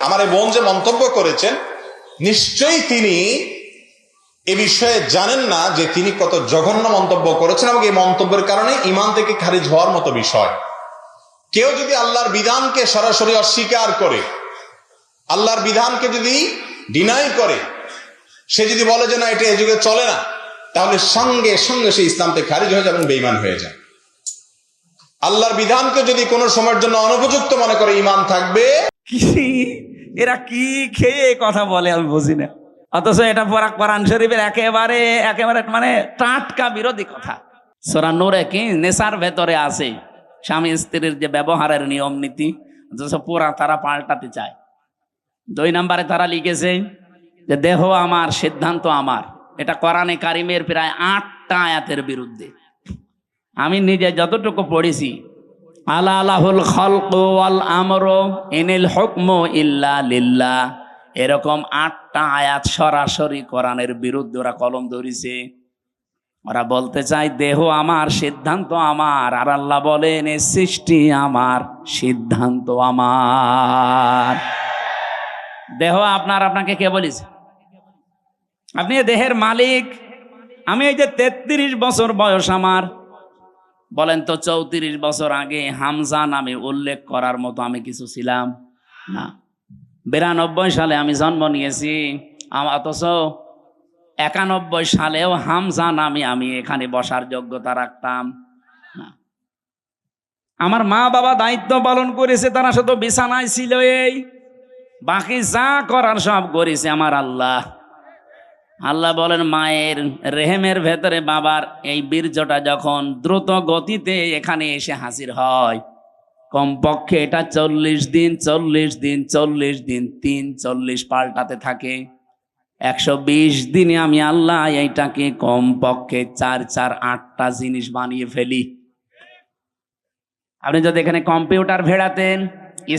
আমার এই বোন যে মন্তব্য করেছেন, নিশ্চয়ই তিনি এ বিষয়ে জানেন না যে তিনি কত জঘন্য মন্তব্য করেছেন এবং এই মন্তব্যের কারণে ইমান থেকে খারিজ হওয়ার মতো বিষয়। কেউ যদি আল্লাহর বিধানকে সরাসরি অস্বীকার করে, আল্লাহর বিধানকে যদি ডিনাই করে, সে যদি বলে যে না, এটা এই যুগে চলে না, তাহলে সঙ্গে সঙ্গে সে ইসলাম থেকে খারিজ হয়ে যাবে এবং বেইমান হয়ে যায় আল্লাহর বিধানকে যদি কোনো সময়ের জন্য অনুপযুক্ত মনে করে ইমান থাকবে। কি? এরা কি খেয়ে কথা বলে আমি বুঝি না। অথচ এটা পরা কোরআন শরীফের একেবারে একেবারে মানে টাটকা বিরোধী কথা। সোরা নূরে কি? নেশার ভেতরে আছে। স্বামী স্ত্রীর যে ব্যবহারের নিয়ম নীতি, অথচ পুরা তারা পাল্টাতে চায়। দুই নম্বরে তারা লিখেছে যে, দেহ আমার, সিদ্ধান্ত আমার। এটা কোরআনে কারিমের প্রায় আটটা আয়াতের বিরুদ্ধে। আমি নিজে যতটুকু পড়েছি। আলা আলাহুল খলক ওয়াল আমর ইনিল হুকম ইল্লা লিল্লাহ। এরকম আটটা আয়াত সরাসরি কোরআনের বিরুদ্ধে ওরা কলম ধরিছে। ওরা বলতে চায়, দেহ আমার, সিদ্ধান্ত আমার। আর আল্লাহ বলেন, এ সৃষ্টি আমার, সিদ্ধান্ত আমার। দেহ আপনার, আপনাকে কে বলেছে? আপনি দেহের মালিক। আমি এই যে তেত্রিশ বছর বয়স আমার। বলেন তো চৌত্রিশ বছর আগে হামজা নামে উল্লেখ করার মতো আমি কিছু ছিলাম না। বিরানব্বই সালে আমি জন্ম নিয়েছি। অথচ একানব্বই সালেও হামজা নামে আমি এখানে বসার যোগ্যতা রাখতাম আমার মা বাবা দায়িত্ব পালন করেছে, তারা শুধু বিছানায় ছিল এই। বাকি যা করার সব করেছে আমার আল্লাহ। আল্লাহ বলেন, মায়ের রেহেমের ভেতরে বাবার এই বীর্যটা যখন দ্রুত গতিতে এখানে এসে হাজির হয়, কমপক্ষে এটা চল্লিশ দিন চল্লিশ দিন চল্লিশ দিন, তিন চল্লিশ পাল্টাতে থাকে। একশো বিশ দিনে আমি আল্লাহ এইটাকে কমপক্ষে চার চার, আটটা জিনিস বানিয়ে ফেলি। আপনি যদি এখানে কম্পিউটার ভেড়াতেন,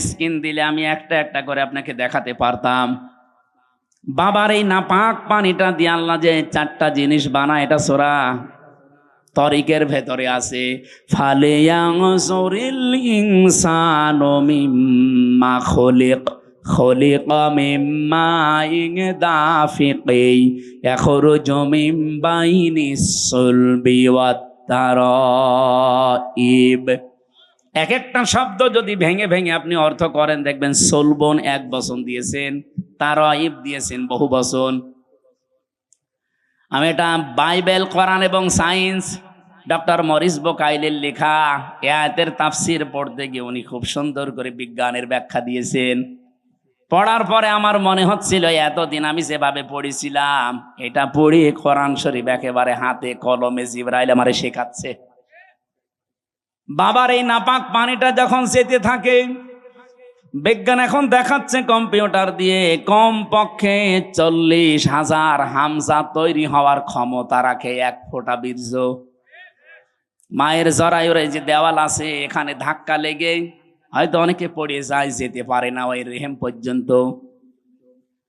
স্ক্রিন দিলে আমি একটা একটা করে আপনাকে দেখাতে পারতাম। বাবার এই নাপাক পানিটা দিয়ে আল্লাহ যে চারটা জিনিস বানায়, এটা সোরা তরিকের ভেতরে আছে। তারাইব এক একটা শব্দ যদি ভেঙে ভেঙে আপনি অর্থ করেন, দেখবেন সোলবন এক বসন দিয়েছেন। তারাইব দিয়েছেন বহু বচন। আমি এটা বাইবেল, কোরআন এবং সায়েন্স, ডক্টর মরিস বোকাইলের লেখা, এ আয়াতের তাফসির পড়তে গিয়ে উনি খুব সুন্দর করে বিজ্ঞানের ব্যাখ্যা দিয়েছেন। পড়ার পরে আমার মনে হচ্ছিল, এতদিন আমি যেভাবে পড়েছিলাম, এটা পড়ি কোরআন শরীফ একেবারে হাতে কলমে জিব্রাইল আমারে শেখাচ্ছে। বাবার এই নাপাক পানিটা যখন যেতে থাকে বিজ্ঞান এখন দেখাচ্ছে কম্পিউটার দিয়ে। কম পক্ষে চল্লিশ হাজার হামজা তৈরি হওয়ার ক্ষমতা রাখে এক ফোঁটা বীর্য। মায়ের জরায়ুর যে দেওয়াল আছে, এখানে ধাক্কা লেগে হয়তো অনেকে পড়ে যায়, যেতে পারে না ওই রেহেম পর্যন্ত।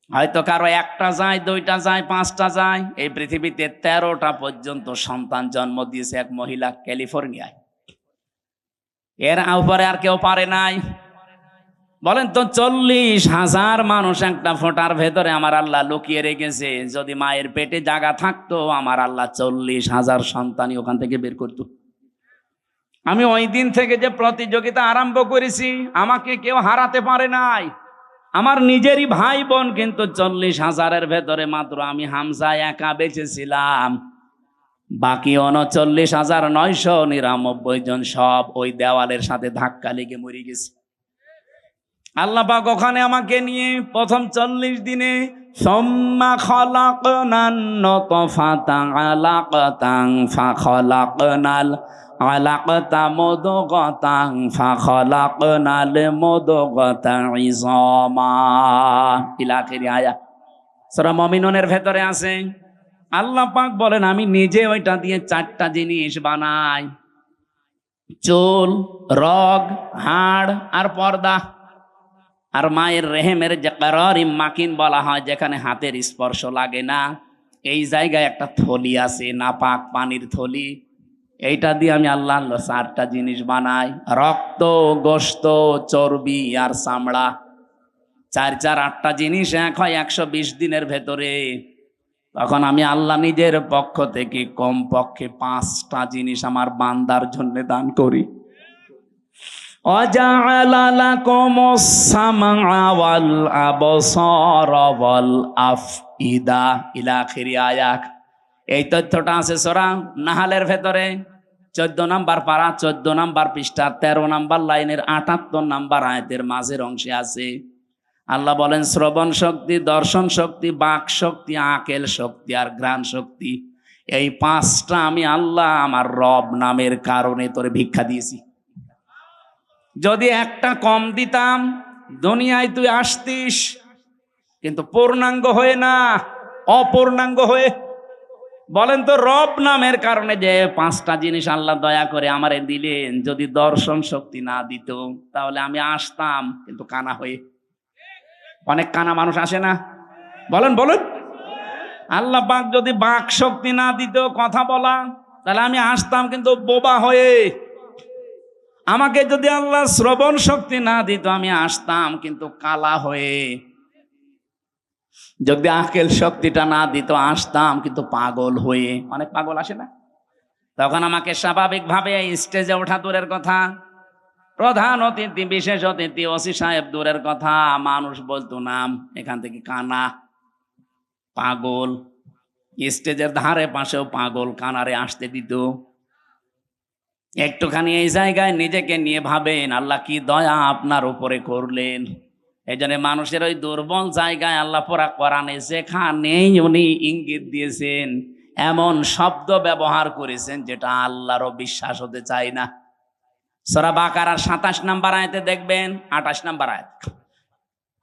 হয়তো কারও একটা যায়, দুইটা যায়, পাঁচটা যায়। এই পৃথিবীতে তেরোটা পর্যন্ত সন্তান জন্ম দিয়েছে এক মহিলা ক্যালিফোর্নিয়ায়। এর উপরে আর কেউ পারে নাই। বলেন তো চল্লিশ হাজার মানুষ একটা ফোঁটার ভেতরে আমার আল্লাহ লুকিয়ে রেখেছে। যদি মায়ের পেটে জায়গা থাকতো, আমার আল্লাহ চল্লিশ হাজার সন্তানই ওখান থেকে বের করতো। আমি ওই দিন থেকে যে প্রতিযোগিতা আরম্ভ করেছি, আমাকে কেউ হারাতে পারে নাই। আমার নিজেরই ভাই বোন, কিন্তু চল্লিশ হাজারের ভেতরে মাত্র আমি হামজা একা বেঁচেছিলাম। বাকি উনচল্লিশ হাজার নয়শো নিরানব্বই জন সব ওই দেওয়ালের সাথে ধাক্কা লেগে মরে গেছে। আল্লাহ পাক ওখানে আমাকে নিয়ে প্রথম চল্লিশ দিনে, সম্মা ইলাখিরি আয়া। মুমিনুনের ভেতরে আছে, আল্লাহ পাক বলেন, আমি নিজে ওইটা দিয়ে চারটা জিনিস বানাই। চুল, রগ, হাড় আর পর্দা। আর মায়ের রেহেমের যে কারর মাকিন বলা হয়, যেখানে হাতের স্পর্শ লাগে না, এই জায়গায় একটা থলি আছে, নাপাক পানির থলি। এইটা দিয়ে আমি আল্লাহ চারটা জিনিস বানাই, রক্ত গোস্ত চর্বি আর চামড়া। চার চার, আটটা জিনিস এক হয় একশো বিশ দিনের ভেতরে। তখন আমি আল্লাহ নিজের পক্ষ থেকে কম পক্ষে পাঁচটা জিনিস আমার বান্দার জন্য দান করি। وجعل لكم السمع والأبصار والأفئدة إلى آخر আয়াত এই তথ্যটা আছে সোরা নাহালের ভেতরে চোদ্দ নাম্বার পারা চোদ্দ নাম্বার পৃষ্ঠার তেরো নাম্বার লাইনের আটাত্তর নাম্বার আয়াতের মাঝের অংশে আছে আল্লাহ বলেন শ্রবণ শক্তি দর্শন শক্তি বাক শক্তি আকেল শক্তি আর ঘ্রাণ শক্তি এই পাঁচটা আমি আল্লাহ আমার রব নামের কারণে তোরে ভিক্ষা দিয়েছি যদি একটা কম দিতাম, দুনিয়ায় তুই আসতিস। কিন্তু পূর্ণাঙ্গ হয়ে না, অপূর্ণাঙ্গ হয়ে। বলেন তো রব নামের কারণে যে পাঁচটা জিনিস আল্লাহ দয়া করে আমারে দিলেন, যদি দর্শন শক্তি না দিত, তাহলে আমি আসতাম, কিন্তু কানা হয়ে। অনেক কানা মানুষ আসে না। বলেন বলেন। আল্লাহ পাক যদি বাক শক্তি না দিত কথা বলা, তাহলে আমি আসতাম, কিন্তু বোবা হয়ে। আমাকে যদি আল্লাহ শ্রবণ শক্তি না দিত, আমি আসতাম কিন্তু কালা হয়ে। যদি আকেল শক্তিটা না দিত, আসতাম কিন্তু পাগল হয়ে। অনেক পাগল আসে না? তখন আমাকে স্বাভাবিকভাবে স্টেজে ওঠা দূরের কথা। প্রধান অতিথি, বিশেষ অতিথি, ওসি সাহেব দূরের কথা। মানুষ বলতো, নাম, এখান থেকে কানা। পাগল। স্টেজের ধারে পাশেও পাগল, কানারে আসতে দিত। একটুখানি এই জায়গায় নিজেকে নিয়ে ভাবেন, আল্লাহ কি দয়া আপনার উপরে করলেন। এই জন্য মানুষের ওই দুর্বল জায়গায় আল্লাহ পরা করানে যেখানেই উনি ইঙ্গিত দিয়েছেন, এমন শব্দ ব্যবহার করেছেন যেটা আল্লাহরও বিশ্বাস হতে চায় না। সরা বাকার সাতাশ নাম্বার আয়তে দেখবেন, আঠাশ নাম্বার আয়াত।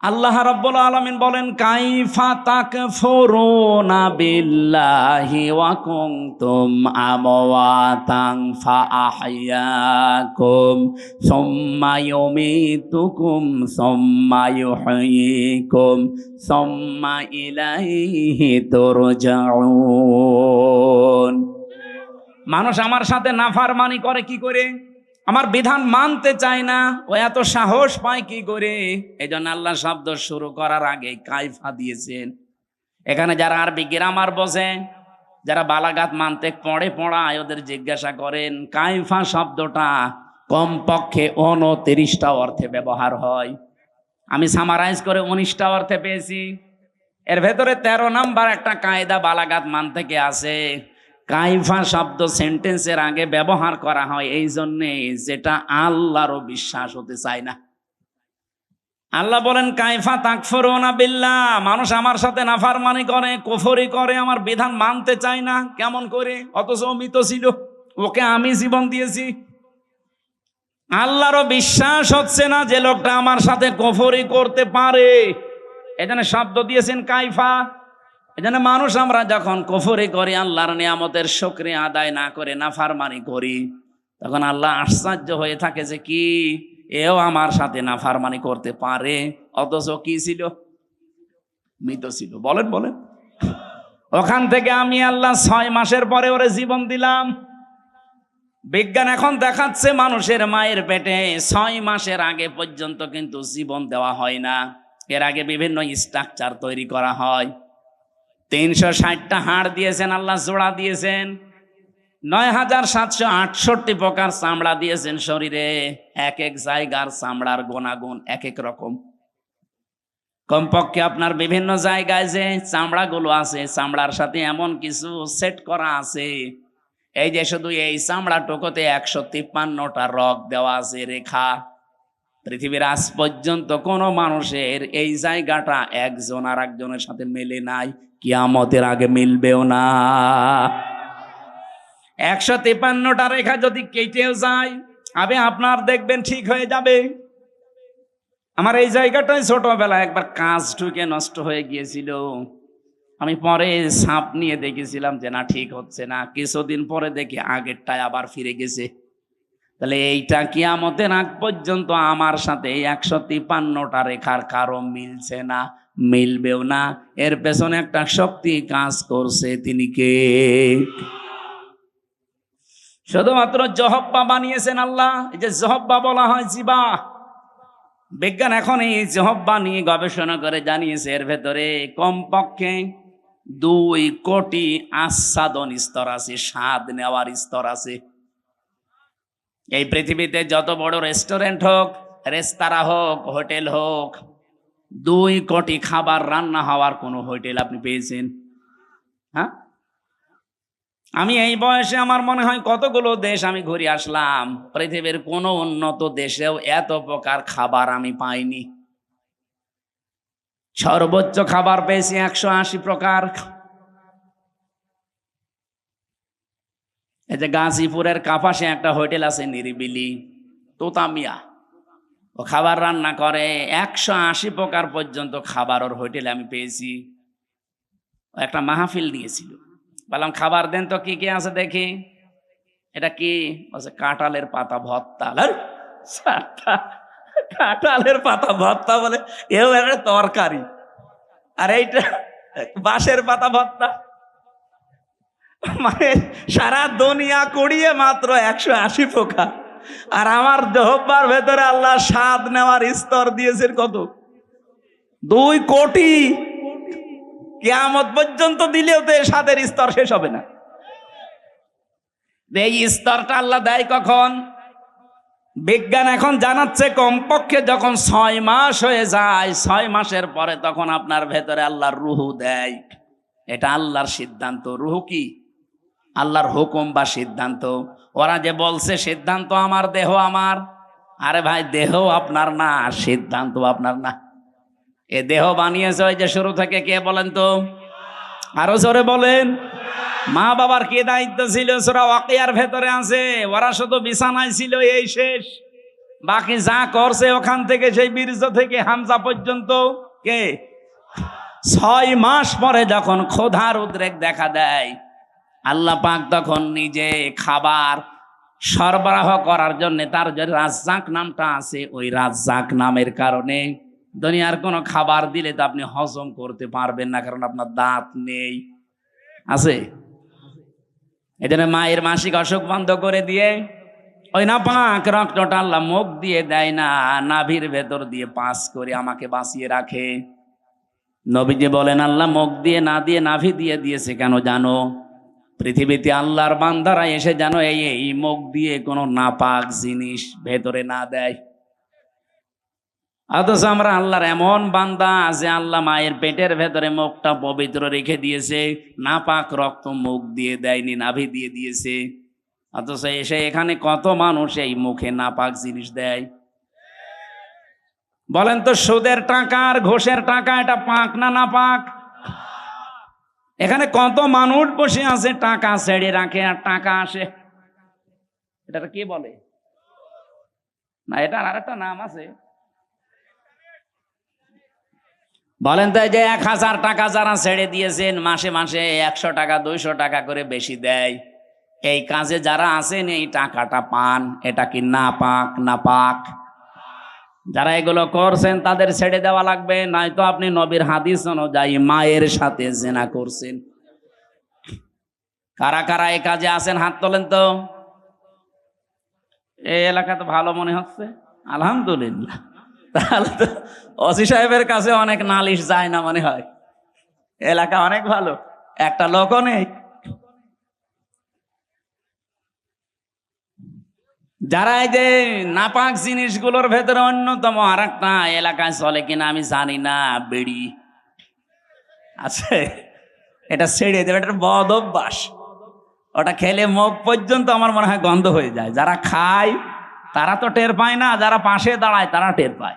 আল্লাহ রাব্বুল আলামিন বলেন, কাইফা তাকফুরুনা বিল্লাহি ওয়া কুনতুম আমওয়াতান ফাআহইয়াকুম, সুম্মা ইউমীতুকুম, সুম্মা ইউহয়ীকুম সুম্মা ইলাইহি তুরজাউন। মানুষ আমার সাথে নাফারমানি করে কি করে? আমার বিধান মানতে চায় না। ও এত সাহস পায় কি করে? এই জন্য আল্লাহ শব্দ শুরু করার আগে কাইফা দিয়েছেন। এখানে যারা আরবি গ্রামার বসে যারা বালাগাত মানতে পড়ে পড়ায় ওদের জিজ্ঞাসা করেন কাইফা শব্দটা কমপক্ষে উনতিরিশটা অর্থে ব্যবহার হয়। আমি সামারাইজ করে উনিশটা অর্থে পেয়েছি। এর ভেতরে তেরো নাম্বার একটা কায়দা বালাগাত মান থেকে আছে। কাইফা শব্দ সেন্টেন্সের আগে ব্যবহার করা হয় এই জন্যে যেটা আল্লাহরও বিশ্বাস হতে চায় না। আল্লাহ বলেন, কাইফা তাকফরুনা বিল্লাহ, মানুষ আমার সাথে নাফারমানি করে, কুফরি করে, আমার বিধান মানতে চায় না। কেমন করে? অথচ মৃত ছিল, ওকে আমি জীবন দিয়েছি। আল্লাহরও বিশ্বাস হচ্ছে না যে লোকটা আমার সাথে কফরি করতে পারে। এখানে শব্দ দিয়েছেন কাইফা। এখানে মানুষ আমরা যখন কফরি করি, আল্লাহর নিয়ামতের শুকরিয়া আদায় না করে নাফারমানি করি, তখন আল্লাহ আশ্চর্য হয়ে থাকে যে কি? এও আমার সাথে নাফারমানি করতে পারে। অথচ কি ছিল? মৃত ছিল। বলেন বলেন। ওখান থেকে আমি আল্লাহ ছয় মাসের পরে ওরে জীবন দিলাম। বিজ্ঞান এখন দেখাচ্ছে মানুষের মায়ের পেটে ছয় মাসের আগে পর্যন্ত কিন্তু জীবন দেওয়া হয় না। এর আগে বিভিন্ন স্ট্রাকচার তৈরি করা হয়। তিনশো ষাটটা হাড় দিয়েছেন, আল্লাহ জোড়া দিয়েছেন। নয় হাজার সাতশো আটষট্টি প্রকার চামড়া দিয়েছেন শরীরে। এক এক জায়গার চামড়ার গুণাগুণ এক এক রকম। কমপক্ষে আপনার বিভিন্ন জায়গায় যে চামড়াগুলো আছে, চামড়ার সাথে এমন কিছু সেট করা আছে। এই যে শুধু এই চামড়া টুকোতে একশো তিপ্পান্নটা রক দেওয়া আছে, রেখা। পৃথিবীর আজ পর্যন্ত কোনো মানুষের এই জায়গাটা একজন আর একজনের সাথে মেলে নাই, কিয়ামতের আগে মিলবেও না। একশো তেপান্নটা রেখা যদি কেটেও যায়, আবে আপনার দেখবেন ঠিক হয়ে যাবে। আমার এই জায়গাটাই ছোটবেলা একবার কাজ ঢুকে নষ্ট হয়ে গিয়েছিল। আমি পরে সাপ নিয়ে দেখেছিলাম যে না, ঠিক হচ্ছে না। কিছুদিন পরে দেখি আগেরটায় আবার ফিরে গেছে। তাহলে এইটা কিয়ামতের আগ পর্যন্ত আমার সাথে একশো তিপান্নটা রেখার কারও মিলছে না, মিলবেও না। এর পেছনে একটা শক্তি কাজ করছে, তিনি কে? শুধুমাত্র জহব্বা বানিয়েছেন আল্লাহ, এই যে জহব্বা বলা হয় জিবা। বিজ্ঞান এখন এই জহব্বা নিয়ে গবেষণা করে জানিয়েছে, এর ভেতরে কমপক্ষে দুই কোটি আস্বাদন স্তর আছে, স্বাদ নেওয়ার স্তর আছে। এই পৃথিবীতে যত বড় রেস্টুরেন্ট হোক, রেস্তারা হোক, হোটেল হোক, দুই কোটি খাবার রান্না হওয়ার কোনো হোটেল আপনি পেয়েছেন? হ্যাঁ? আমি এই বয়সে আমার মনে হয় কতগুলো দেশ আমি ঘুরে আসলাম, পৃথিবীর কোনো উন্নত দেশেও এত প্রকার খাবার আমি পাইনি। সর্বোচ্চ খাবার পেয়েছি একশো আশি প্রকার। এই যে গাজীপুরের কাপাসে একটা হোটেল আছে নিরিবিলি তোতামিয়া। ও খাবার রান্না করে একশো আশি প্রকার পর্যন্ত খাবার ওর হোটেলে আমি পেয়েছি। একটা মাহফিল দিয়েছিল। বললাম খাবার দেন তো কি কি আছে দেখি? এটা কি? বলছে কাঁঠালের পাতা সাটা, কাঁঠালের পাতা ভর্তা বলে এও একটা তরকারি। আর এইটা বাঁশের পাতা ভর্তা। মানে সারা দুনিয়া কুড়িয়ে মাত্র একশো আশি পোকা। আর আমার জহব্বার ভেতরে আল্লাহ স্বাদ নেওয়ার স্তর দিয়েছেন কত? দুই কোটি। কেয়ামত পর্যন্ত দিলেও তো স্বাদের স্তর শেষ হবে না। এই স্তরটা আল্লাহ দেয় কখন? বিজ্ঞান এখন জানাচ্ছে কমপক্ষে যখন ছয় মাস হয়ে যায়, ছয় মাসের পরে তখন আপনার ভেতরে আল্লাহর রুহু দেয়। এটা আল্লাহর সিদ্ধান্ত। রুহু কি? আল্লাহর হুকুম বা সিদ্ধান্ত। ওরা যে বলছে, সিদ্ধান্ত আমার, দেহ আমার। আরে ভাই, দেহ আপনার না, সিদ্ধান্ত আপনার না। এ দেহ বানিয়েছে ওই যে শুরু থেকে, কে বলেন তো? আরও জোরে বলেন। মা বাবার কি দায়িত্ব ছিল? সোরা ওয়াকিয়ার ভেতরে আছে। ওরা শুধু বিছানায় ছিল, এই শেষ। বাকি যা করছে ওখান থেকে, সেই বীর্য থেকে হামজা পর্যন্ত, কে? ছয় মাস পরে যখন ক্ষোধার উদ্রেক দেখা দেয় আল্লাহ পাক তখন নিজে খাবার সরবরাহ করার জন্য তার যে রাজ্জাক নামটা আছে, ওই রাজ্জাক নামের কারণে দুনিয়ার কোনো খাবার দিলে তো আপনি হজম করতে পারবেন না, কারণ আপনার দাঁত নেই। আছে? এই জন্য মায়ের মাসিক অসুখ বন্ধ করে দিয়ে ওই না পাক রক্তটা আল্লাহ মুখ দিয়ে দেয় না, নাভির ভেতর দিয়ে পাস করে আমাকে বাঁচিয়ে রাখে। নবীজি বলেন, আল্লাহ মুখ দিয়ে, না দিয়ে, নাভি দিয়ে দিয়েছে কেন জানো? পৃথিবীতে আল্লাহর বান্দারা এসে জানো এই মুখ দিয়ে কোনো নাপাক জিনিস ভেতরে না দেয়। অথচ আমরা আল্লাহর এমন বান্দা যে আল্লাহ মায়ের পেটের ভেতরে মুখটা পবিত্র রেখে দিয়েছে, নাপাক রক্ত মুখ দিয়ে দেয়নি, নাভি দিয়ে দিয়েছে। অথচ এসে এখানে কত মানুষ এই মুখে নাপাক জিনিস দেয়। বলেন তো, সুদের টাকা আর ঘোষের টাকা, এটা পাক না না পাক এখানে কত মানুষ বসে আছে? টাকা ছেড়ে রাখে আর টাকা আসে। এটা কি বলে? না, এটার আর একটা নাম আছে। বলেন তো যে এক হাজার টাকা যারা ছেড়ে দিয়েছেন, মাসে মাসে একশো টাকা, দুইশো টাকা করে বেশি দেয়। এই কাজে যারা আছেন, এই টাকাটা পান। এটা কি না পাক না পাক? যারা এগুলো করছেন, তাদের ছেড়ে দেওয়া লাগবে, নয়তো আপনি নবীর হাদিস অনুযায়ী মায়ের সাথে জেনা করছেন। কারা কারা এ কাজে আছেন, হাত তোলেন তো। এই এলাকা তো ভালো মনে হচ্ছে। আলহামদুলিল্লাহ। তাহলে তো অসি সাহেবের কাছে অনেক নালিশ যায় না মনে হয়। এলাকা অনেক ভালো, একটা লোকও নেই। যারা এই যে নাপাক জিনিসগুলোর ভেতরে অন্যতম আর একটা এলাকায় চলে কিনা আমি জানি না, বেড়ি। আছে, এটা ছেড়ে দেবে এটা বদ অভ্যাস। ওটা খেলে মুখ পর্যন্ত আমার মনে হয় গন্ধ হয়ে যায়। যারা খায়, তারা তো টের পায় না, যারা পাশে দাঁড়ায়, তারা টের পায়।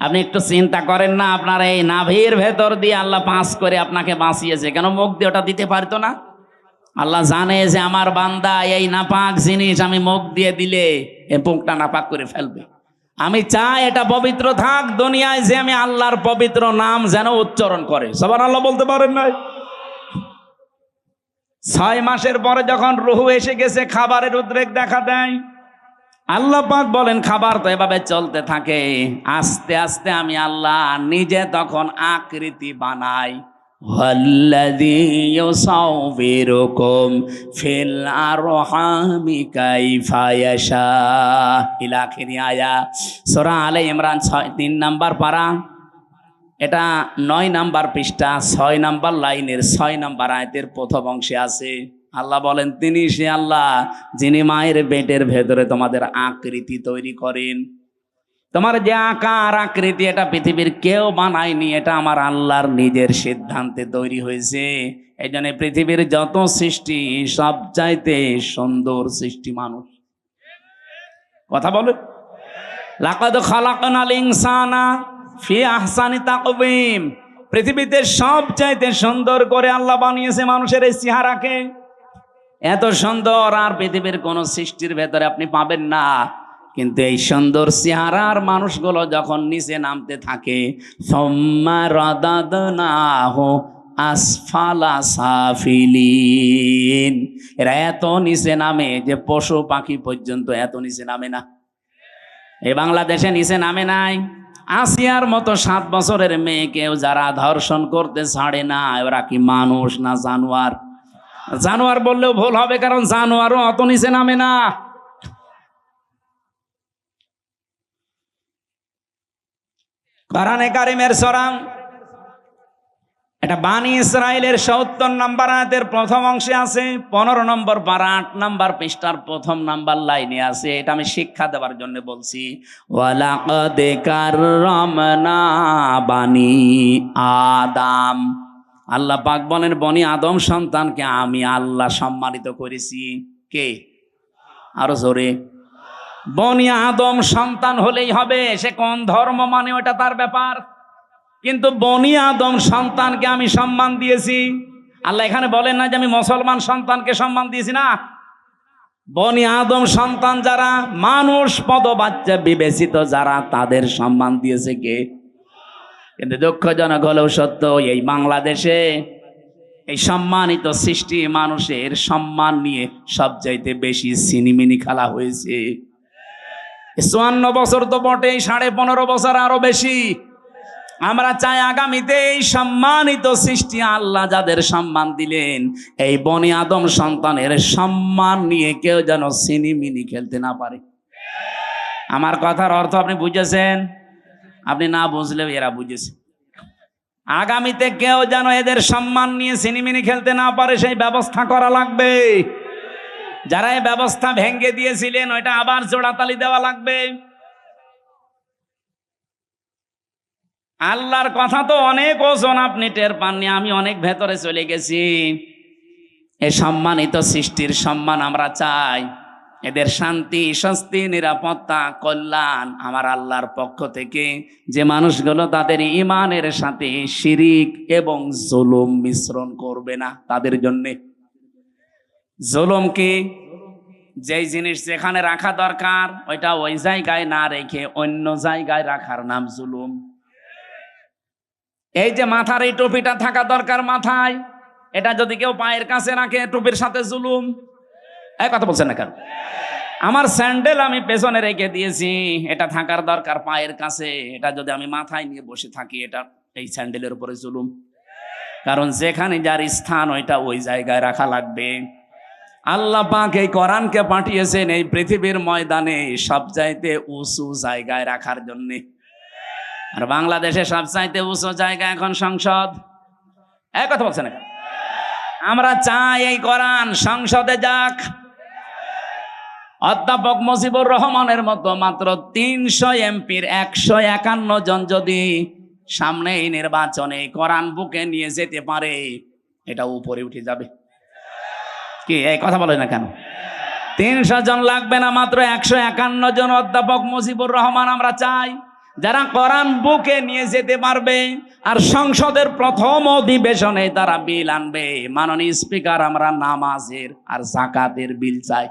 আপনি একটু চিন্তা করেন না, আপনার এই নাভির ভেতর দিয়ে আল্লাহ পাস করে আপনাকে বাঁচিয়েছে। কেন মুখ দিয়ে ওটা দিতে পারতো না? আল্লাহ জানে যে আমার বান্দা এই নাপাক জিনিস আমি মুখ দিয়ে দিলে এ মুখটা নাপাক করে ফেলবে। আমি চাই এটা পবিত্র থাক, দুনিয়ায় যে আমি আল্লাহর পবিত্র নাম যেন উচ্চারণ করে। সবার আল্লাহ বলতে পারেন নাই? ছয় মাসের পরে যখন রুহু এসে গেছে, খাবারের উদ্রেক দেখা দেয়। আল্লাহ পাক বলেন, খাবার তো এভাবে চলতে থাকে। আস্তে আস্তে আমি আল্লাহ নিজে তখন আকৃতি বানাই। والذي يصوركم في الأرحام كيف يشاء إلى آخر آية সূরা আলে ইমরান ছয় তিন নাম্বার পারা এটা নয় নাম্বার পৃষ্ঠা ছয় নাম্বার লাইনের ছয় নাম্বার আয়তের প্রথম অংশে আছে আল্লাহ বলেন তিনি সে আল্লাহ যিনি মায়ের পেটের ভেতরে তোমাদের আকৃতি তৈরি করেন তোমার যে আকার আকৃতি, এটা পৃথিবীর কেউ বানায়নি, এটা আমার আল্লাহর নিজের সিদ্ধান্তে তৈরি হয়েছে। এই জন্য পৃথিবীর যত সৃষ্টি সব চাইতে সুন্দর সৃষ্টি মানুষ। কথা বলো। লাকাদ খালাকনাল ইনসানা ফি আহসানি তাকবীম পৃথিবীতে সব চাইতে সুন্দর করে আল্লাহ বানিয়েছে মানুষের এই চেহারাকে। এত সুন্দর আর পৃথিবীর কোন সৃষ্টির ভেতরে আপনি পাবেন না। কিন্তু এই সুন্দর চেহারার মানুষগুলো যখন নিচে নামতে থাকে আসফালা সাফিলিন। এরা এত নিচে নামে যে পশু পাখি পর্যন্ত এত নিচে নামে না। এ বাংলাদেশে নিচে নামে নাই। আসিয়ার মতো সাত বছরের মেয়েকেও যারা ধর্ষণ করতে ছাড়ে না ওরা কি মানুষ না জানোয়ার? জানোয়ার বললেও ভুল হবে, কারণ জানোয়ারও অত নিচে নামে না। কোরআনে কারিমের সরাং এটা বানি ইসরায়েলের সত্তর নাম্বার আয়াতের প্রথম অংশে আছে, পনেরো নম্বর পারা, আট নাম্বার পৃষ্ঠার প্রথম নাম্বার লাইনে আছে। এটা আমি শিক্ষা দেওয়ার জন্য বলছি। বানি আদাম। আল্লাহ পাক বলেন, বনি আদম সন্তানকে আমি আল্লাহ সম্মানিত করেছি। কে? আরও জোরে। বনি আদম সন্তান হলেই হবে। সে কোন ধর্ম মানে ওটা তার ব্যাপার। কিন্তু বনি আদম সন্তানকে আমি সম্মান দিয়েছি। আল্লাহ এখানে বলেন না যে আমি মুসলমান সন্তানকে সম্মান দিয়েছি না। বনি আদম সন্তান যারা, মানুষ পদ বাচ্চা বিবেচিত যারা, তাদের সম্মান দিয়েছে কে? কিন্তু দুঃখজনক হলেও সত্য, এই বাংলাদেশে এই সম্মানিত সৃষ্টি মানুষের সম্মান নিয়ে সবচাইতে বেশি সিনিমিনি খেলা হয়েছে। চুয়ান্ন বছর তো বটেই সাড়ে পনেরো বছর আরও বেশি। আমরা চাই আগামীতে এই সম্মানিত সৃষ্টি আল্লাহ যাদের সম্মান দিলেন, এই বনি আদম সন্তানের সম্মান নিয়ে কেউ যেন সিনিমিনি খেলতে না পারে। আমার কথার অর্থ আপনি বুঝেছেন? আপনি না বুঝলেও এরা বুঝেছে। আগামীতে কেউ যেন এদের সম্মান নিয়ে সিনিমিনি খেলতে না পারে, সেই ব্যবস্থা করা লাগবে। যারা এই ব্যবস্থা ভেঙ্গে দিয়েছিলেন, ওইটা আবার জোড়াতালি দেওয়া লাগবে। আল্লাহর কথা তো অনেক ওজন আপনি টের পাননি, আমি অনেক ভেতরে চলে গেছি। এ সম্মানিত সৃষ্টির সম্মান আমরা চাই। এদের শান্তি, স্বস্তি, নিরাপত্তা, কল্যাণ আমার আল্লাহর পক্ষ থেকে। যে মানুষগুলো তাদের ইমানের সাথে শিরিক এবং জুলুম মিশ্রণ করবে না, তাদের জন্যে জুলুম কি যেই জিনিস যেখানে রাখা দরকার, ওইটা ওই জায়গায় না রেখে অন্য জায়গায় রাখার নাম জুলুম। এই যে মাথার এই টুপিটা থাকা দরকার মাথায়, এটা যদি কেউ পায়ের কাছে রাখে, টুপির সাথে জুলুম। এই কথা বলছেন না কেন? আমার স্যান্ডেল আমি পেছনে রেখে দিয়েছি, এটা থাকার দরকার পায়ের কাছে, এটা যদি আমি মাথায় নিয়ে বসে থাকি, এটা এই স্যান্ডেলের উপরে জুলুম। কারণ যেখানে যার স্থান, ওইটা ওই জায়গায় রাখা লাগবে। আল্লাহ পাক এই কোরআনকে পাঠিয়েছেন এই পৃথিবীর ময়দানে সব চাইতে উঁচু জায়গায় রাখার জন্যে। আর বাংলাদেশে সব সবচাইতে উঁচু জায়গা এখন সংসদ। এক কথা বলছেন আমরা চাই এই কোরআন সংসদে যাক। অধ্যাপক মুজিবুর রহমানের মতো মাত্র তিনশো এমপির একশো একান্ন জন যদি সামনে এই নির্বাচনে কোরআন বুকে নিয়ে যেতে পারে, এটা উপরে উঠে যাবে। কি? এই কথা বলে না কেন? তিনশো জন লাগবে না মাত্র একশো একান্ন জন অধ্যাপক মুজিবুর রহমান আমরা চাই, যারা কোরআন বুকে নিয়ে যেতে পারবে আর সংসদের প্রথম অধিবেশনে তারা বিল আনবে। মাননীয় স্পিকার, আমরা নামাজের আর জাকাতের বিল চাই।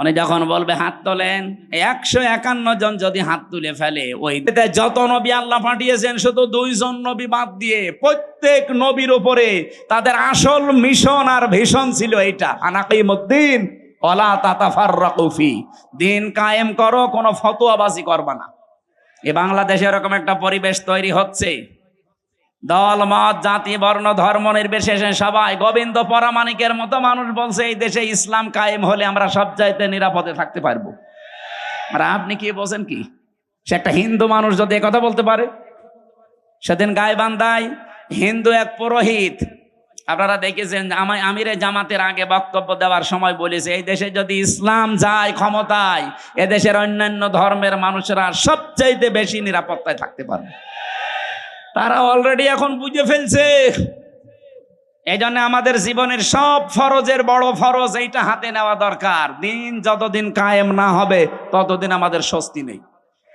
উনি যখন বলবে, হাত তোলেন। একশো একান্ন জন যদি হাত তুলে ফেলে, ওই যত নবী আল্লাহ পাঠিয়েছেন, শুধু দুইজন নবী বাদ দিয়ে প্রত্যেক নবীর উপরে তাদের আসল মিশন আর ভীষণ ছিল এইটা। আনাকিমুদ্দিন, ওলা তাতাফার রকুফি দিন কায়েম করো, কোনো ফতোয়াবাজি করবা না। এ বাংলাদেশে এরকম একটা পরিবেশ তৈরি হচ্ছে। দল মত জাতি, বর্ণ, ধর্ম নির্বিশেষে সবাই গোবিন্দ পরামানিকের মতো মানুষ বলছে, এই দেশে ইসলাম কায়েম হলে আমরা সব চাইতে নিরাপদে থাকতে পারব। আর আপনি কি বলছেন কি? সে একটা হিন্দু মানুষ যদি কথা বলতে পারে? সেদিন গায়বান্ধায় হিন্দু এক পুরোহিত, আপনারা দেখেছেন, আমি আমিরে জামাতের আগে বক্তব্য দেওয়ার সময় বলেছে, এই দেশে যদি ইসলাম যায় ক্ষমতায় এদেশের অন্যান্য ধর্মের মানুষরা সবচাইতে বেশি নিরাপত্তায় থাকতে পারবে। তারা অলরেডি এখন বুঝে ফেলছে। এই জন্য আমাদের জীবনের সব ফরজের বড় ফরজ এইটা হাতে নেওয়া দরকার। দিন যতদিন কায়েম না হবে, ততদিন আমাদের স্বস্তি নেই।